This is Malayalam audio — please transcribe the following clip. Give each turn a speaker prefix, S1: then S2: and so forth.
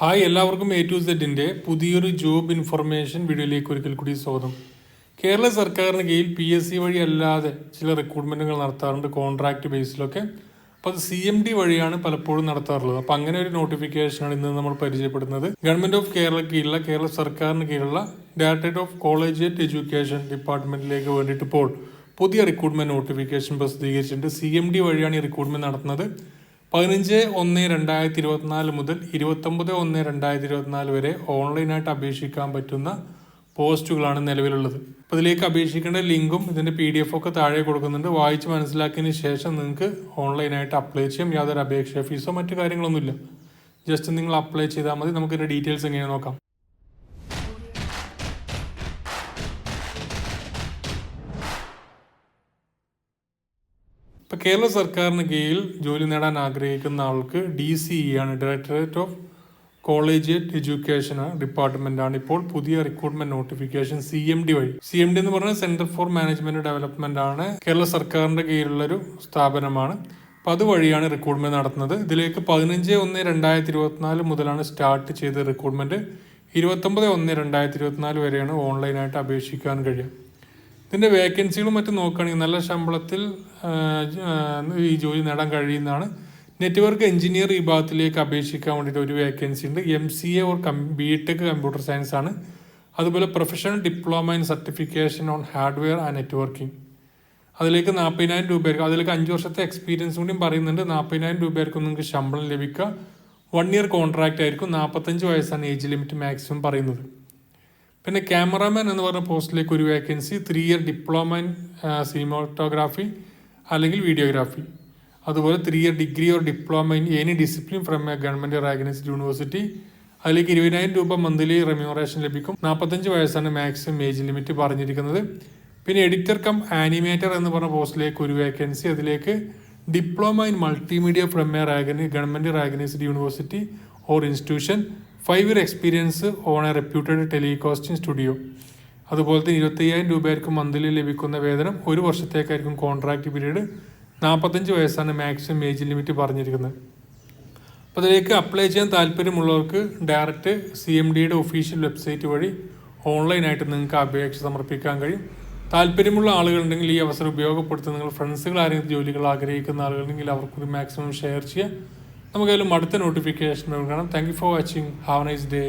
S1: ഹായ് എല്ലാവർക്കും എ ടു സെഡിന്റെ പുതിയൊരു ജോബ് ഇൻഫർമേഷൻ വീഡിയോയിലേക്ക് ഒരിക്കൽ കൂടി സ്വാഗതം. കേരള സർക്കാരിന് കീഴിൽ പി എസ് സി വഴി അല്ലാതെ ചില റിക്രൂട്ട്മെന്റുകൾ നടത്താറുണ്ട് കോൺട്രാക്ട് ബേസിലൊക്കെ അപ്പോൾ അത് സി എം ഡി വഴിയാണ് പലപ്പോഴും നടത്താറുള്ളത്. അപ്പോൾ അങ്ങനെ ഒരു നോട്ടിഫിക്കേഷനാണ് ഇന്ന് നമ്മൾ പരിചയപ്പെടുന്നത്. ഗവൺമെന്റ് ഓഫ് കേരള കീഴിലുള്ള കേരള സർക്കാരിന് കീഴിലുള്ള ഡയറക്ടറേറ്റ് ഓഫ് കോളേജിയറ്റ് എഡ്യൂക്കേഷൻ ഡിപ്പാർട്ട്മെന്റിലേക്ക് വേണ്ടിയിട്ട് ഇപ്പോൾ പുതിയ റിക്രൂട്ട്മെന്റ് നോട്ടിഫിക്കേഷൻ പ്രസിദ്ധീകരിച്ചിട്ടുണ്ട്. സി എം ഡി വഴിയാണ് ഈ റിക്രൂട്ട്മെന്റ് നടത്തുന്നത്. പതിനഞ്ച് ഒന്ന് രണ്ടായിരത്തി ഇരുപത്തിനാല് മുതൽ ഇരുപത്തൊമ്പത് ഒന്ന് രണ്ടായിരത്തി ഇരുപത്തിനാല് വരെ ഓൺലൈനായിട്ട് അപേക്ഷിക്കാൻ പറ്റുന്ന പോസ്റ്റുകളാണ് നിലവിലുള്ളത്. അപ്പോൾ ഇതിലേക്ക് അപേക്ഷിക്കേണ്ട ലിങ്കും ഇതിന്റെ പി ഡി എഫ് ഒക്കെ താഴെ കൊടുക്കുന്നുണ്ട്. വായിച്ച് മനസ്സിലാക്കിയതിന് ശേഷം നിങ്ങൾക്ക് ഓൺലൈനായിട്ട് അപ്ലൈ ചെയ്യാം. യാതൊരു അപേക്ഷ ഫീസോ മറ്റു കാര്യങ്ങളൊന്നുമില്ല. ജസ്റ്റ് നിങ്ങൾ അപ്ലൈ ചെയ്താൽ മതി. നമുക്കിതിന്റെ ഡീറ്റെയിൽസ് എങ്ങനെ നോക്കാം. ഇപ്പോൾ കേരള സർക്കാരിന് കീഴിൽ ജോലി നേടാൻ ആഗ്രഹിക്കുന്ന ആൾക്ക് ഡി സി ഇ ആണ്. Directorate of college education department ആണ്. ഇപ്പോൾ പുതിയ recruitment notification C M D വഴി. സി എം ഡി എന്ന് പറഞ്ഞാൽ സെന്റർ ഫോർ മാനേജ്മെന്റ് ഡെവലപ്മെന്റ് ആണ് കേരള സർക്കാരിന്റെ കീഴിലുള്ള ഒരു സ്ഥാപനമാണ് അപ്പോൾ അതുവഴിയാണ് റിക്രൂട്ട്മെന്റ് നടത്തുന്നത്. ഇതിലേക്ക് പതിനഞ്ച് ഒന്ന് രണ്ടായിരത്തി ഇരുപത്തിനാല് മുതലാണ് സ്റ്റാർട്ട് ചെയ്ത റിക്രൂട്ട്മെന്റ് ഇരുപത്തൊമ്പത് ഒന്ന് രണ്ടായിരത്തി ഇരുപത്തിനാല് വരെയാണ് ഓൺലൈനായിട്ട് അപേക്ഷിക്കാൻ കഴിയുക. ഇതിന്റെ വേക്കൻസികളും മറ്റും നോക്കുകയാണെങ്കിൽ നല്ല ശമ്പളത്തിൽ ഈ ജോലി നേടാൻ കഴിയുന്നതാണ്. നെറ്റ്വർക്ക് എഞ്ചിനീയർ ഈ ഭാഗത്തിലേക്ക് അപേക്ഷിക്കാൻ വേണ്ടിയിട്ട് ഒരു വേക്കൻസി ഉണ്ട്. M C A or cum B tech computer science ആണ്. അതുപോലെ professional diploma in certification on hardware and networking അതിലേക്ക് നാൽപ്പതിനായിരം രൂപയായിരിക്കും. അതിലേക്ക് അഞ്ച് വർഷത്തെ എക്സ്പീരിയൻസ് കൂടിയും പറയുന്നുണ്ട്. നാൽപ്പതിനായിരം രൂപയായിരിക്കും നിങ്ങൾക്ക് ശമ്പളം ലഭിക്കുക. വൺ ഇയർ കോൺട്രാക്റ്റ് ആയിരിക്കും. നാൽപ്പത്തഞ്ച് വയസ്സാണ് ഏജ് ലിമിറ്റ് മാക്സിമം പറയുന്നത്. പിന്നെ ക്യാമറാമാൻ എന്ന് പറഞ്ഞ പോസ്റ്റിലേക്ക് ഒരു vacancy three year diploma in cinematography അല്ലെങ്കിൽ വീഡിയോഗ്രാഫി അതുപോലെ three year degree or diploma in any discipline from a government recognised university അതിലേക്ക് ഇരുപതിനായിരം രൂപ മന്ത്ലി റെമ്യൂറേഷൻ ലഭിക്കും. നാൽപ്പത്തഞ്ച് വയസ്സാണ് മാക്സിമം ഏജ് ലിമിറ്റ് പറഞ്ഞിരിക്കുന്നത്. പിന്നെ എഡിറ്റർ കം ആനിമേറ്റർ എന്ന് പറഞ്ഞ പോസ്റ്റിലേക്ക് ഒരു വേക്കൻസി അതിലേക്ക് diploma in multimedia from a റാഗനി government recognised university or institution five year experience on a reputed telecasting studio അതുപോലെ തന്നെ ഇരുപത്തയ്യായിരം രൂപയായിരിക്കും മന്ത്ലി ലഭിക്കുന്ന വേതനം ഒരു വർഷത്തേക്കായിരിക്കും കോൺട്രാക്റ്റ് പീരീഡ് നാൽപ്പത്തഞ്ച് വയസ്സാണ് മാക്സിമം ഏജ് ലിമിറ്റ് പറഞ്ഞിരിക്കുന്നത്. അപ്പോൾ അതിലേക്ക് അപ്ലൈ ചെയ്യാൻ താല്പര്യമുള്ളവർക്ക് ഡയറക്റ്റ് സി എം ഡിയുടെ ഒഫീഷ്യൽ വെബ്സൈറ്റ് വഴി ഓൺലൈനായിട്ട് നിങ്ങൾക്ക് അപേക്ഷ സമർപ്പിക്കാൻ കഴിയും. താല്പര്യമുള്ള ആളുകളുണ്ടെങ്കിൽ ഈ അവസരം ഉപയോഗപ്പെടുത്തി നിങ്ങൾ ഫ്രണ്ട്സുകൾ ആരെങ്കിലും ജോലികൾ ആഗ്രഹിക്കുന്ന ആളുകളുണ്ടെങ്കിൽ അവർക്കൊരു മാക്സിമം ഷെയർ ചെയ്യുക. നമുക്കതിലും അടുത്ത നോട്ടിഫിക്കേഷൻ കാണാം. Thank you for watching have nice day